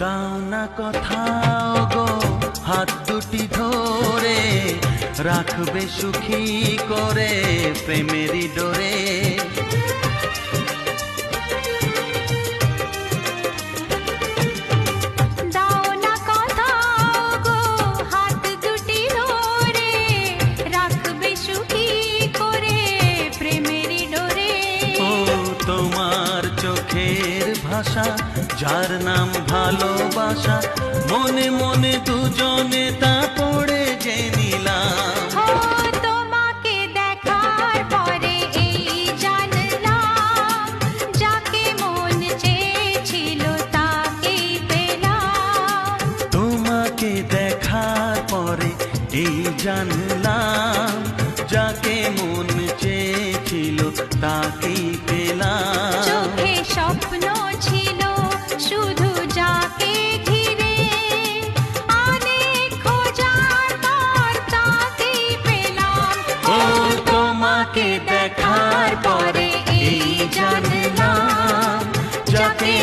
দাও না কথাও গো হাত দুটি ধরে রাখবে সুখী করে প্রেমেরই ডোরে। চোখের ভাষা যার নাম ভালোবাসা। মনে মনে দুজনে তা পড়ে যে নিলাম। তোমাকে দেখার পরে এই জানলাম যাকে